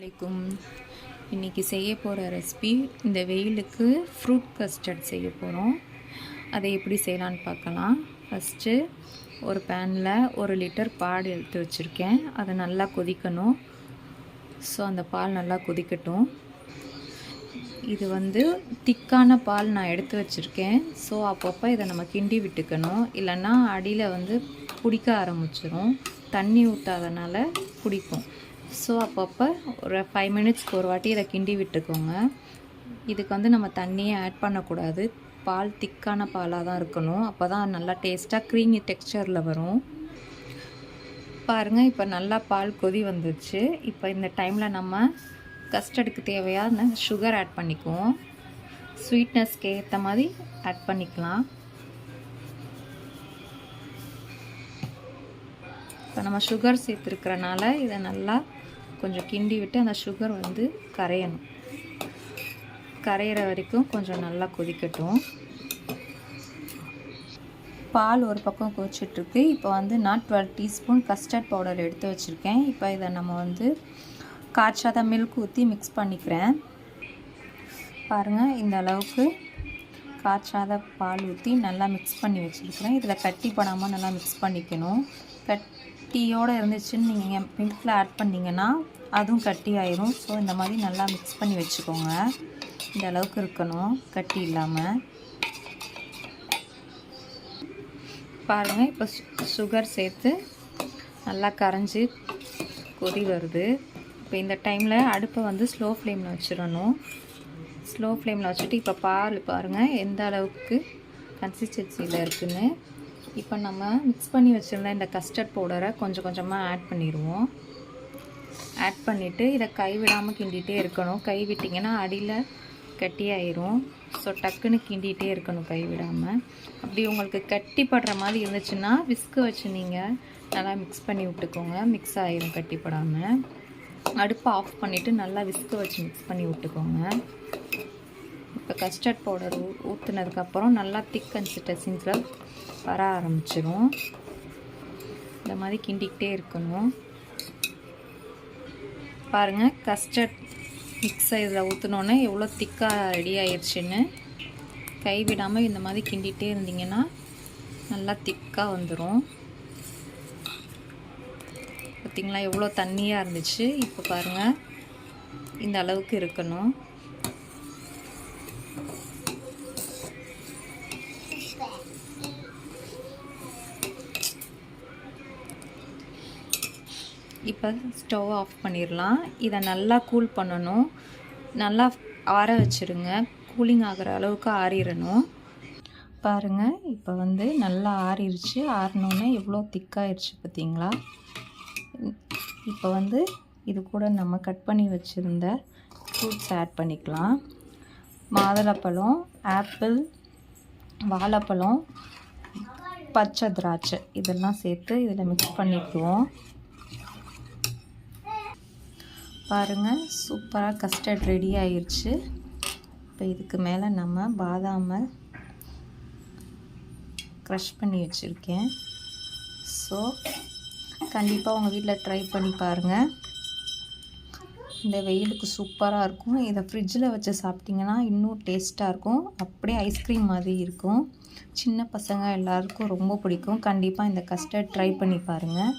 வலைக்கும் இன்றைக்கி செய்ய போகிற ரெசிபி இந்த வெயிலுக்கு ஃப்ரூட் கஸ்டர்ட் செய்ய போகிறோம் அதை எப்படி செய்யலான்னு பார்க்கலாம். ஃபஸ்ட்டு ஒரு பேனில் ஒரு லிட்டர் பால் எடுத்து வச்சுருக்கேன். அதை நல்லா கொதிக்கணும். ஸோ அந்த பால் நல்லா கொதிக்கட்டும். இது வந்து திக்கான பால் நான் எடுத்து வச்சுருக்கேன். ஸோ அப்பப்போ இதை நம்ம கிண்டி விட்டுக்கணும். இல்லைன்னா அடியில் வந்து பிடிக்க ஆரம்பிச்சிரும். தண்ணி ஊற்றாதனால பிடிக்கும். ஸோ அப்பப்போ ஒரு ஃபைவ் மினிட்ஸ்க்கு ஒரு வாட்டி இதை கிண்டி விட்டுக்கோங்க. இதுக்கு வந்து நம்ம தண்ணியே ஆட் பண்ணக்கூடாது. பால் திக்கான பாலாக தான் இருக்கணும். அப்போ தான் நல்லா டேஸ்ட்டாக க்ரீமி டெக்ஸ்சரில் வரும். பாருங்கள் இப்போ நல்லா பால் கொதி வந்துடுச்சு இப்போ இந்த டைமில் நம்ம கஸ்டர்டுக்கு தேவையான சுகர் ஆட் பண்ணிக்குவோம். ஸ்வீட்னஸ்க்கு ஏற்ற மாதிரி ஆட் பண்ணிக்கலாம். இப்போ நம்ம சுகர் சேர்த்துருக்கிறனால இதை நல்லா கொஞ்சம் கிண்டி விட்டு அந்த சுகர் வந்து கரையணும். கரையிற வரைக்கும் கொஞ்சம் நல்லா கொதிக்கட்டும். பால் ஒரு பக்கம் கொதிச்சிட்ருக்கு. இப்போ வந்து நான் டுவெல் டீஸ்பூன் கஸ்டர்ட் பவுடர் எடுத்து வச்சுருக்கேன். இப்போ இதை நம்ம வந்து காய்ச்சாத மில்க் ஊற்றி மிக்ஸ் பண்ணிக்கிறேன். பாருங்கள் இந்த அளவுக்கு காய்ச்சாத பால் ஊற்றி நல்லா மிக்ஸ் பண்ணி வச்சுருக்கிறேன். இதில் கட்டி படாமல் நல்லா மிக்ஸ் பண்ணிக்கணும். கட் கட்டியோடு இருந்துச்சுன்னு நீங்கள் மில்கில் ஆட் பண்ணிங்கன்னா அதுவும் கட்டி ஆயிரும். ஸோ இந்த மாதிரி நல்லா மிக்ஸ் பண்ணி வச்சுக்கோங்க. இந்த அளவுக்கு இருக்கணும் கட்டி இல்லாமல் பாருங்கள் இப்போ சுகர் சேர்த்து நல்லா கரைஞ்சி கொதி வருது. இப்போ இந்த டைமில் அடுப்பை வந்து ஸ்லோ ஃப்ளேமில் வச்சிடணும். ஸ்லோ ஃப்ளேமில் வச்சுட்டு இப்போ பால் பாருங்கள் எந்த அளவுக்கு கன்சிஸ்டன்சியில் இருக்குதுன்னு இப்போ நம்ம மிக்ஸ் பண்ணி வச்சுருந்த இந்த கஸ்டர்ட் பவுடரை கொஞ்சம் கொஞ்சமாக ஆட் பண்ணிடுவோம். ஆட் பண்ணிவிட்டு இதை கை விடாமல் கிண்டிகிட்டே இருக்கணும். கை விட்டிங்கன்னா அடியில் கட்டியாயிரும். ஸோ டக்குன்னு கிண்டிகிட்டே இருக்கணும் கை விடாமல் அப்படி உங்களுக்கு கட்டிப்படுற மாதிரி இருந்துச்சுன்னா விஸ்கு வச்சு நீங்கள் நல்லா மிக்ஸ் பண்ணி விட்டுக்கோங்க. மிக்ஸ் ஆயிரும் கட்டிப்படாமல் அடுப்பை ஆஃப் பண்ணிவிட்டு நல்லா விஸ்கு வச்சு மிக்ஸ் பண்ணி விட்டுக்கோங்க. இப்போ கஸ்டர்ட் பவுடர் ஊ ஊற்றுனதுக்கப்புறம் நல்லா திக் கன்சிஸ்டன்சியில் வர ஆரம்பிச்சிடும் இந்த மாதிரி கிண்டிக்கிட்டே இருக்கணும். பாருங்கள் கஸ்டர்ட் மிக்ஸை இதில் ஊற்றினோன்னே எவ்வளோ திக்காக ரெடி ஆயிடுச்சுன்னு கைவிடாமல் இந்த மாதிரி கிண்டிகிட்டே இருந்தீங்கன்னா நல்லா திக்காக வந்துடும் பார்த்திங்களா? எவ்வளோ தண்ணியாக இருந்துச்சு? இப்போ பாருங்கள் இந்த அளவுக்கு இருக்கணும். இப்போ ஸ்டவ் ஆஃப் பண்ணிடலாம். இதை நல்லா கூல் பண்ணணும். நல்லா ஆற வச்சுருங்க. கூலிங் ஆகிற அளவுக்கு ஆறிடணும். பாருங்கள் இப்போ வந்து நல்லா ஆறிடுச்சு. ஆறினோன்னே எவ்வளோ திக்காகிடுச்சு பார்த்திங்களா? இப்போ வந்து இது கூட நம்ம கட் பண்ணி வச்சுருந்த ஃப்ரூட்ஸ் ஆட் பண்ணிக்கலாம். மாதுளப்பழம் ஆப்பிள் வாழைப்பழம் பச்சை திராட்சை இதெல்லாம் சேர்த்து இதில் மிக்ஸ் பண்ணிக்குவோம். பாருங்கள் சூப்பராக கஸ்டர்ட் ரெடி ஆயிடுச்சு இப்போ இதுக்கு மேலே நம்ம பாதாமை க்ரஷ் பண்ணி வச்சுருக்கேன். ஸோ கண்டிப்பாக உங்கள் வீட்டில் ட்ரை பண்ணி பாருங்கள் இந்த வெயிலுக்கு சூப்பராக இருக்கும். இதை ஃப்ரிட்ஜில் வச்சு சாப்பிட்டிங்கன்னா இன்னும் டேஸ்ட்டாக இருக்கும். அப்படியே ஐஸ்கிரீம் மாதிரி இருக்கும். சின்ன பசங்க எல்லாருக்கும் ரொம்ப பிடிக்கும். கண்டிப்பாக இந்த கஸ்டர்ட் ட்ரை பண்ணி பாருங்கள்